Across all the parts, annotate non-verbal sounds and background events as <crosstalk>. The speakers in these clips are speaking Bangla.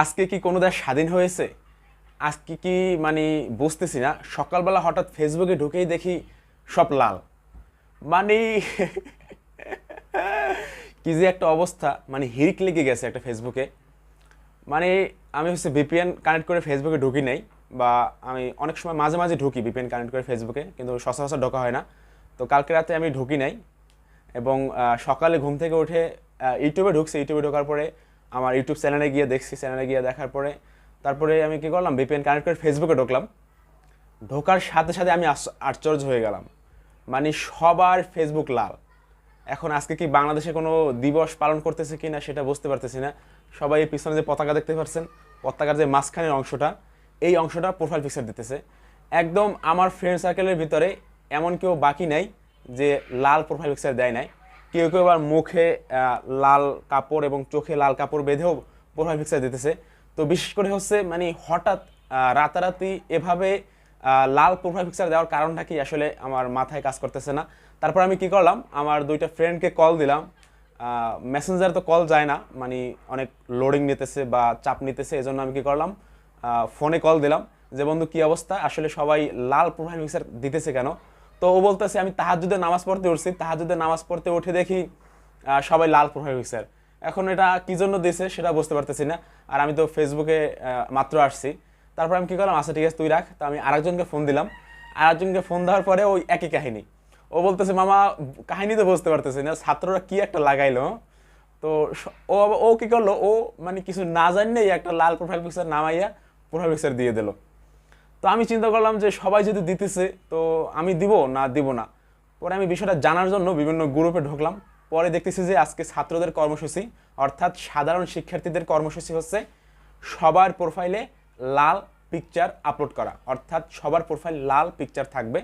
আজকে কি কোনো দেশ স্বাধীন হয়েছে? আজকে কি মানে বুঝতেছি না। সকালবেলা হঠাৎ ফেসবুকে ঢুকেই দেখি সব লাল। মানে <laughs> কি যে একটা অবস্থা। মানে হিরিক লেগে গেছে একটা ফেসবুকে। মানে আমি হচ্ছে ভিপিএন কানেক্ট করে ফেসবুকে ঢুকি নাই বা আমি অনেক সময় মাঝে মাঝে ঢুকি ভিপিএন কানেক্ট করে ফেসবুকে, কিন্তু সচরাচর ঢোকা হয় না। তো কালকে রাতে আমি ঢুকি নাই এবং সকালে ঘুম থেকে উঠে ইউটিউবে ঢুকছে। ইউটিউবে ঢোকার পরে আমার ইউটিউব চ্যানেলে গিয়ে দেখছি, চ্যানেলে গিয়ে দেখার পরে, তারপরে আমি কী করলাম ভিপিএন কানেক্ট করে ফেসবুকে ঢুকলাম। ঢোকার সাথে সাথে আমি আশ্চ- আশ্চর্য হয়ে গেলাম। মানে সবার ফেসবুক লাল। এখন আজকে কি বাংলাদেশে কোনো দিবস পালন করতেছে কি না সেটা বুঝতে পারতেছি না। সবাই এই পিছনে যে পতাকা দেখতে পাচ্ছেন, পতাকার যে মাঝখানের অংশটা, এই অংশটা প্রোফাইল পিকচার দিতেছে। একদম আমার ফ্রেন্ড সার্কেলের ভিতরে এমন কেউ বাকি নাই যে লাল প্রোফাইল পিকচার দেয় নাই। কেউ কেউ আবার মুখে লাল কাপড় এবং চোখে লাল কাপড় বেঁধেও প্রোফাইল পিকচার দিতেছে। তো বিশেষ করে হচ্ছে মানে হঠাৎ রাতারাতি এভাবে লাল প্রোফাইল পিকচার দেওয়ার কারণটা কি আসলে আমার মাথায় কাজ করতেছে না। তারপর আমি কি করলাম, আমার দুইটা ফ্রেন্ডকে কল দিলাম। মেসেঞ্জার তো কল যায় না মানে অনেক লোডিং নিতেছে বা চাপ নিতেছে, এজন্য আমি কি করলাম ফোনে কল দিলাম যে, বন্ধু, কি অবস্থা? আসলে সবাই লাল প্রোফাইল পিকচার দিতেছে কেন? তো ও বলতেছে, আমি তাহাজুদে নামাজ পড়তে উঠছি। তাহাজুদে নামাজ পড়তে উঠে দেখি সবাই লাল প্রোফাইল পিকচার এখন এটা কি জন্য দিয়েছে সেটা বুঝতে পারতেছি না। আর আমি তো ফেসবুকে মাত্র আসছি। তারপর আমি কি করলাম আচ্ছা ঠিক আছে, তুই রাখ। তো আমি আরেকজনকে ফোন দিলাম। আরেকজনকে ফোন দেওয়ার পরে ওই একই কাহিনী। ও বলতেছে, মামা, কাহিনী তো বুঝতে পারতেছি না, ছাত্ররা কি একটা লাগাইলো? তো ও ও কি করল? ও মানে কিছু না জানলেই একটা লাল প্রোফাইল পিকচার নামাইয়া প্রোফাইল পিকচার দিয়ে দিল। তো আমি চিন্তা করলাম যে সবাই যদি দিতেছে, তো আমি দিব, না দিব না। পরে আমি বিষয়টা জানার জন্য বিভিন্ন গ্রুপে ঢুকলাম। পরে দেখতেছি যে আজকে ছাত্রদের কর্মসূচি, অর্থাৎ সাধারণ শিক্ষার্থীদের কর্মসূচি হচ্ছে সবার প্রোফাইলে লাল পিকচার আপলোড করা, অর্থাৎ সবার প্রোফাইল লাল পিকচার থাকবে।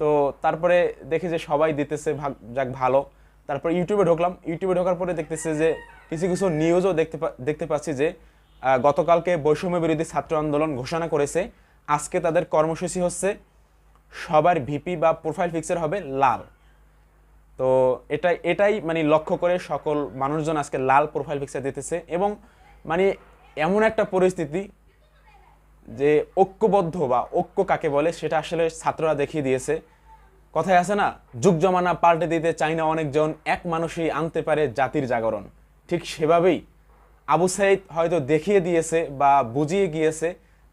তো তারপরে দেখি যে সবাই দিতেছে ভাগ, যাক ভালো। তারপর ইউটিউবে ঢুকলাম। ইউটিউবে ঢোকার পরে দেখতেছে যে কিছু কিছু নিউজও দেখতে দেখতে পাচ্ছি যে গতকালকে বৈষম্য বিরোধী ছাত্র আন্দোলন ঘোষণা করেছে। আজকে তাদের কর্মসূচি হচ্ছে সবার ভিপি বা প্রোফাইল পিকচার হবে লাল। তো এটাই এটাই মানে লক্ষ্য করে সকল মানুষজন আজকে লাল প্রোফাইল পিকচার দিতেছে এবং মানে এমন একটা পরিস্থিতি যে ঐক্যবদ্ধ বা ঐক্য কাকে বলে সেটা আসলে ছাত্ররা দেখিয়ে দিয়েছে। কথায় আছে না, যুগ জমানা পাল্টে দিতে চাই না অনেকজন, এক মানুষই আনতে পারে জাতির জাগরণ। ঠিক সেভাবেই আবু সাইদ হয়তো দেখিয়ে দিয়েছে বা বুঝিয়ে গিয়েছে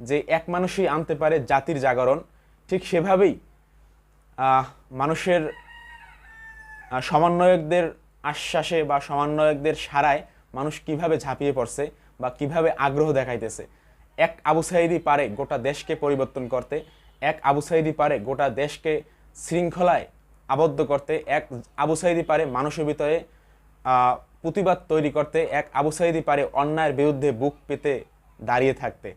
যে এক মানুষই আনতে পারে জাতির জাগরণ, ঠিক সেভাবেই মানুষের সমন্বয়কদের আশ্বাসে বা সমন্বয়কদের সারায় মানুষ কীভাবে ঝাঁপিয়ে পড়ছে বা কীভাবে আগ্রহ দেখাইতেছে। এক আবু সাইদি পারে গোটা দেশকে পরিবর্তন করতে, এক আবু সাইদি পারে গোটা দেশকে শৃঙ্খলায় আবদ্ধ করতে, এক আবু সাইদি পারে মানুষের ভিতরে প্রতিবাদ তৈরি করতে, এক আবু সাইদি পারে অন্যায়ের বিরুদ্ধে বুক পেতে দাঁড়িয়ে থাকতে।